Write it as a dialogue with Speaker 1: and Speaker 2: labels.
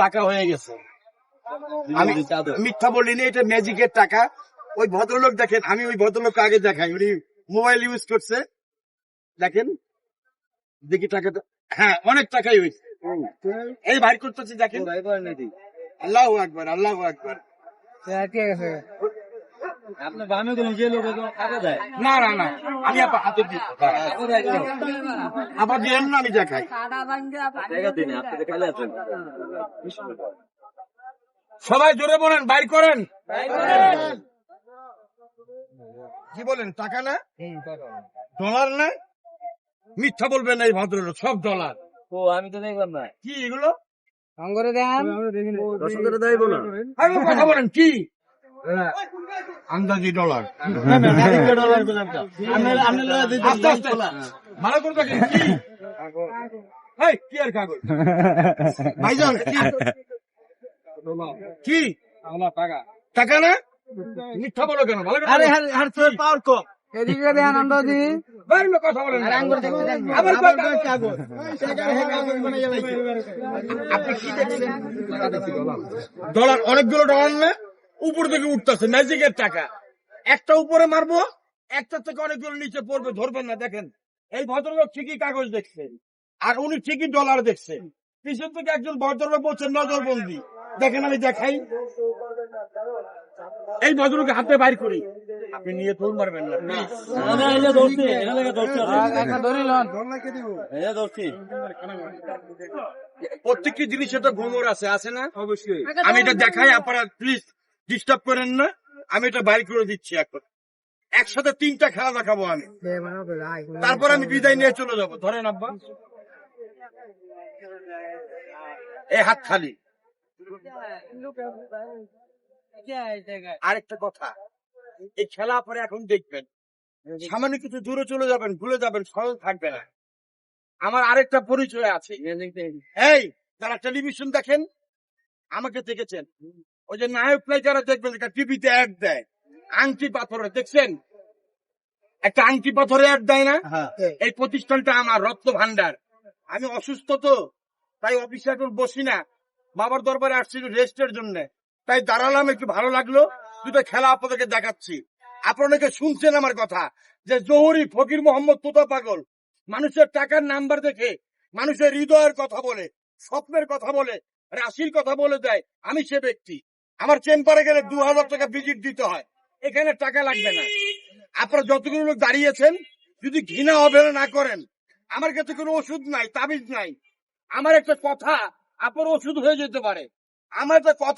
Speaker 1: টাকা হয়ে গেছে। আমি মিথ্যা বলিনি এটা ম্যাজিকের টাকা। ওই ভদ্রলোক দেখেন আমি ওই ভদ্রলোক আগে দেখাই উনি মোবাইল ইউজ করছে। দেখেন দেখি টাকাটা। হ্যাঁ অনেক টাকাই হয়েছে। এই ভাই করতেছি দেখেন। আল্লাহ আকবর আল্লাহ আকবার।
Speaker 2: আপনি বামে গেলেন যে লোক টাকা দেয়।
Speaker 1: না না না আমি আপনার হাতে দিব আবার দিলেন না আমি দেখাই।
Speaker 2: টাকা দিন আপনি তো আছেন।
Speaker 1: সবাই জোরে বলেন বাইর করেন। কি বলেন টাকা না? ডলার না? মিথ্যা বলবেন না এই ভদ্রলোক সব ডলার।
Speaker 2: ও আমি তো দেখলাম না।
Speaker 1: কি এগুলো?
Speaker 2: দর্শকরা দেয় বলো
Speaker 1: আরে কথা বলেন কি? আন্দাজি ডলার। আস্তে আস্তে ভালো করে দেখেন কি আর কাগজ? ভাইজান কি? কি? টাকা না? মিথ্যা বলো কেন? ভালো করে বলো।
Speaker 2: পাওয়ার কম।
Speaker 3: এদিকে দেন আন্দাজি।
Speaker 1: বাইরে লোক কথা বলেন আবার কাগজ? আপনি কি দেখছেন? ডলার অনেকগুলো ডলার না? উপর থেকে উঠতেছে ম্যাজিকের টাকা। একটা উপরে মারবো একটা থেকে অনেকগুলো নিচে পড়বে ধরবেন না দেখেন। এই ভদ্রলোক ঠিকই কাগজ দেখছেন আর উনি ঠিকই ডলার দেখছেন পিছন থেকে একজন ভদ্রলোক বলছেন নজরবন্দি। দেখেন আমি দেখাই। এই ভদ্রলোক হাতে বাইর করি। আপনি নিয়ে তোল মারবেন না।
Speaker 2: এটা এটা ধরছি
Speaker 1: প্রত্যেকটি জিনিসে তো ঘুমর আছে আছে না?
Speaker 2: অবশ্যই।
Speaker 1: আমি এটা দেখাই আপনারা প্লিজ ডিস্টার্ব করেন না আমি এটা বাইর করে দিচ্ছি এখন। একসাথে তিনটা খেলা দেখাবো আমি। তারপর আমি বিদায় নিয়ে চলে যাব। ধরেন আব্বা। এই হাত খালি। আরেকটা কথা। এই খেলা পরে এখন দেখবেন সামান্য কিছু দূরে চলে যাবেন ভুলে যাবেন স্মরণ থাকবে না। আমার আরেকটা পরিচয় আছে। এই যারা টেলিভিশন দেখেন আমাকে দেখেছেন। ওই যে নায়ক নায়িকারা দেখবেন টিভিতে অ্যাড দেয়। আংটি পাথরে দেখছেন? একটা আংটি পাথরে অ্যাড দেয় না? এই প্রতিষ্ঠানটা আমার রত্ন ভান্ডার আমি অসুস্থ তো তাই অফিসে এখন বসি না। বাবার দরবারে আসছি রেস্টের জন্য। তাই দাঁড়ালাম একটু ভালো লাগল। দুটো খেলা আপনাদেরকে দেখাচ্ছি। আপনারা অনেকে শুনছেন আমার কথা যে জহুরি ফকির মোহাম্মদ তোতা পাগল মানুষের টাকার নাম্বার দেখে মানুষের হৃদয়ের কথা বলে স্বপ্নের কথা বলে রাশির কথা বলে দেয়। আমি সে ব্যক্তি। আমার চেম্বারে গেলে দু হাজার টাকা ভিজিট দিতে হয়। এখানে টাকা লাগবে না। আপনার যতগুলো লোক দাঁড়িয়েছেন, যদি ঘৃণা অবহেলা না করেন, আমার কাছে কোনো ওষুধ নাই, তাবিজ নাই। আমার একটা কথা, আপনার ওষুধ হয়ে যেতে পারে। আমার একটা কথা